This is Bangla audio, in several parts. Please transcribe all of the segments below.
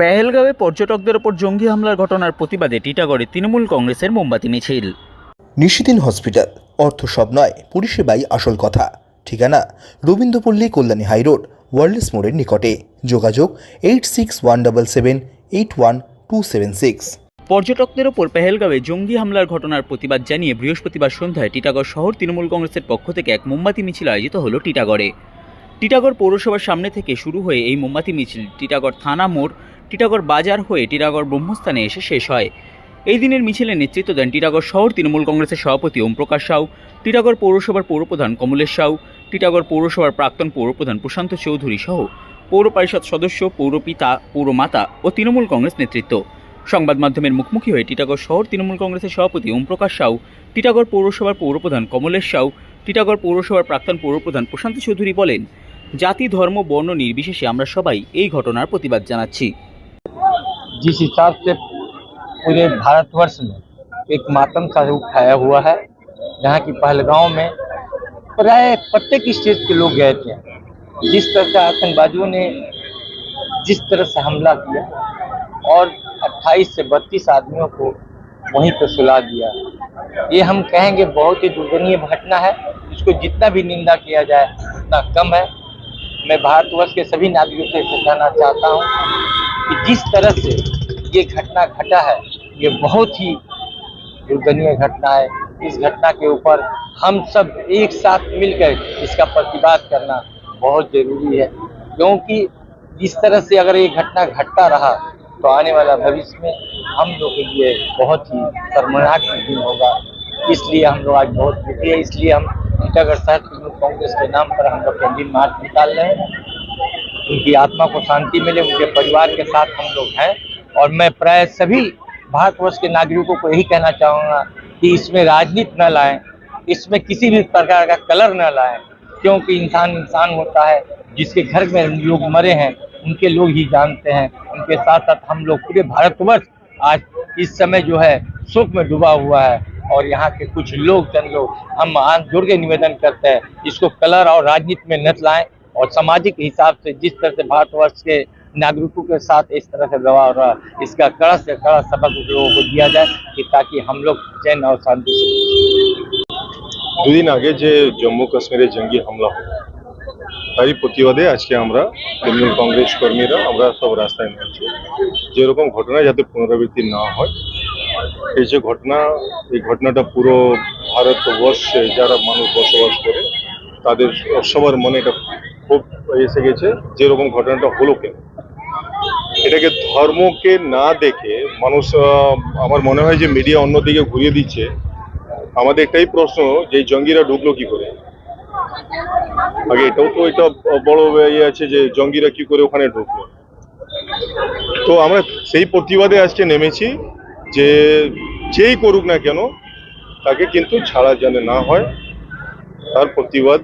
পেহেলগাঁওয়ে পর্যটকদের ওপর জঙ্গি হামলার ঘটনার প্রতিবাদে টিটাগড়ে তৃণমূল কংগ্রেসের মোমবাতি মিছিল। নিশিদিন হসপিটাল অর্থ সব নয় পরিষেবাই আসল কথা। ঠিকানা রবীন্দ্রপল্লী কল্যাণী হাইরোড ওয়ার্ল্ডস মোড়ের নিকটে। যোগাযোগ eight six one double seven eight one two seven six. পর্যটকদের ওপর পেহেলগাঁওয়ে জঙ্গি হামলার ঘটনার প্রতিবাদ জানিয়ে বৃহস্পতিবার সন্ধ্যায় টিটাগড় শহর তৃণমূল কংগ্রেসের পক্ষ থেকে এক মোমবাতি মিছিল আয়োজিত হল টিটাগড়ে। টিটাগড় পৌরসভার সামনে থেকে শুরু হয়ে এই মোমবাতি মিছিল, টিটাগড় থানা মোড়, টিটাগড় বাজার হয়ে টিটাগড় ব্রহ্মস্থানে এসে শেষ হয়। এই দিনের মিছিলে নেতৃত্ব দেন টিটাগড় শহর তৃণমূল কংগ্রেসের সভাপতি ওমপ্রকাশ সাউ, টিটাগড় পৌরসভার পৌরপ্রধান কমলেশ সাউ, টিটাগড় পৌরসভার প্রাক্তন পৌরপ্রধান প্রশান্ত চৌধুরী সহ পৌর পরিষদ সদস্য, পৌরপিতা, পৌরমাতা ও তৃণমূল কংগ্রেস নেতৃত্ব। সংবাদ মাধ্যমের মুখোমুখি হয়ে টিটাগড় শহর তৃণমূল কংগ্রেসের সভাপতি ওমপ্রকাশ সাউ, টিটাগড় পৌরসভার পৌরপ্রধান কমলেশ সাউ, টিটাগড় পৌরসভার প্রাক্তন পৌরপ্রধান প্রশান্ত চৌধুরী বলেন জাতি ধর্ম বর্ণ নির্বিশেষে আমরা সবাই এই ঘটনার প্রতিবাদ জানাচ্ছি जिस हिसाब से पूरे भारतवर्ष में एक मातम सा रूप छाया हुआ है जहाँ की पहलगांव में प्राय प्रत्येक स्टेट के लोग गए थे जिस तरह से आतंकवादियों ने जिस तरह से हमला किया और 28 से 32 आदमियों को वहीं पर सुला दिया ये हम कहेंगे बहुत ही दुर्दनीय घटना है इसको जितना भी निंदा किया जाए उतना कम है मैं भारतवर्ष के सभी नागरिकों से कहना चाहता हूँ कि जिस तरह से ये घटना घटा है, ये बहुत ही दुर्दनीय घटना है। इस घटना के ऊपर हम सब एक साथ मिलकर इसका प्रतिवाद करना बहुत ज़रूरी है, क्योंकि इस तरह से अगर ये घटना घटता रहा तो आने वाला भविष्य में हम लोग के लिए बहुत ही शर्मनाक दिन होगा। इसलिए हम लोग आज बहुत दुखी है, इसलिए हम ईटागढ़ शहर कांग्रेस के नाम पर हम लोग कैंडीन मार्च निकाल रहे हैं। उनकी आत्मा को शांति मिले, उनके परिवार के साथ हम लोग हैं। और मैं प्राय सभी भारतवर्ष के नागरिकों को यही कहना चाहूँगा कि इसमें राजनीति न लाएँ, इसमें किसी भी प्रकार का कलर न लाएँ, क्योंकि इंसान इंसान होता है, जिसके घर में लोग मरे हैं, उनके लोग ही जानते हैं। उनके साथ साथ हम लोग पूरे भारतवर्ष आज इस समय जो है सुख में डूबा हुआ है। और यहाँ के कुछ लोग चंद लोग हम हाथ जोड़ के निवेदन करते हैं इसको कलर और राजनीति में न लाएं और सामाजिक हिसाब से जिस तरह से भारतवर्ष के नागरिकों के साथ इस तरह से व्यवहार हो रहा है इसका कड़ा से कड़ा सबक उन लोगों को दिया जाए कि ताकि हम लोग चैन और शांति से দুদিন আগে যে জম্মু কাশ্মীরে জঙ্গি হামলা হলো তারই প্রতিবাদে আজকে আমরা তৃণমূল কংগ্রেস কর্মীরা আমরা সব রাস্তায় নেমেছি যেরকম ঘটনা যাতে পুনরাবৃত্তি না হয় এই যে ঘটনা, এই ঘটনাটা পুরো ভারতবর্ষে যারা মানুষ বসবাস করে, তাদের সবার মনে এটা খুব এসে গেছে যেরকম ঘটনাটা হলো কেন। এটাকে ধর্মকে না দেখে মানুষ আমার মনে হয় যে মিডিয়া অন্যদিকে ঘুরিয়ে দিচ্ছে। আমাদের একটাই প্রশ্ন, যে জঙ্গিরা ঢুকলো কি করে? আগে এটাও তো এটা বড় ইয়ে আছে যে জঙ্গিরা কি করে ওখানে ঢুকলো। তো আমরা সেই প্রতিবাদে আজকে নেমেছি। যে যেই করুক না কেন, তাকে কিন্তু ছাড়া যেন না হয়, তার প্রতিবাদ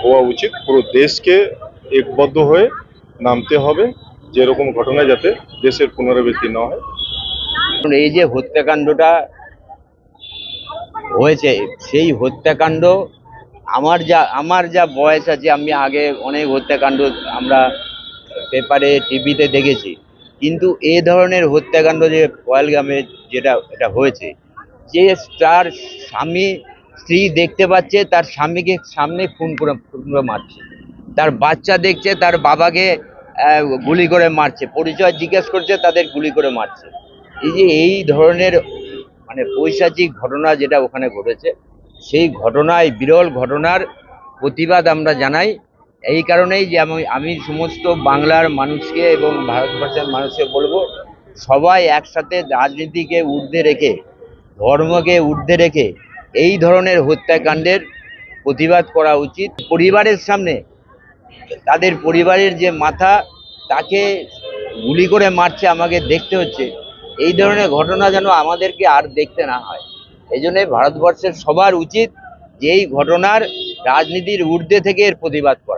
হওয়া উচিত। পুরো দেশকে একবদ্ধ হয়ে নামতে হবে যেরকম ঘটনা, যাতে দেশের পুনরাবৃত্তি না হয়। এই যে হত্যাকাণ্ডটা হয়েছে, সেই হত্যাকাণ্ড, আমার যা আমার যা বয়স আছে, আমি আগে অনেক হত্যাকাণ্ড আমরা পেপারে, টিভিতে দেখেছি। কিন্তু এ ধরনের হত্যাকাণ্ড যে পয়েলগ্রামে যেটা, এটা হয়েছে, যে তার স্বামী, স্ত্রী দেখতে পাচ্ছে, তার স্বামীকে সামনে খুন করে করে মারছে। তার বাচ্চা দেখছে, তার বাবাকে গুলি করে মারছে, পরিচয় জিজ্ঞেস করছে, তাদের গুলি করে মারছে। এই যে এই ধরনের মানে পৈশাচিক ঘটনা যেটা ওখানে ঘটেছে, সেই ঘটনায়, বিরল ঘটনার প্রতিবাদ আমরা জানাই। এই কারণেই যে আমি আমি সমস্ত বাংলার মানুষকে এবং ভারতবর্ষের মানুষকে বলব, সবাই একসাথে রাজনীতিকে ঊর্ধ্বে রেখে, ধর্মকে ঊর্ধ্বে রেখে এই ধরনের হত্যাকাণ্ডের প্রতিবাদ করা উচিত। পরিবারের সামনে, তাদের পরিবারের যে মাথা, তাকে গুলি করে মারছে, আমাকে দেখতে হচ্ছে। এই ধরনের ঘটনা যেন আমাদেরকে আর দেখতে না হয়। এই জন্যে ভারতবর্ষের সবার উচিত যে এই ঘটনার রাজনীতির ঊর্ধ্বে থেকে এর প্রতিবাদ করা।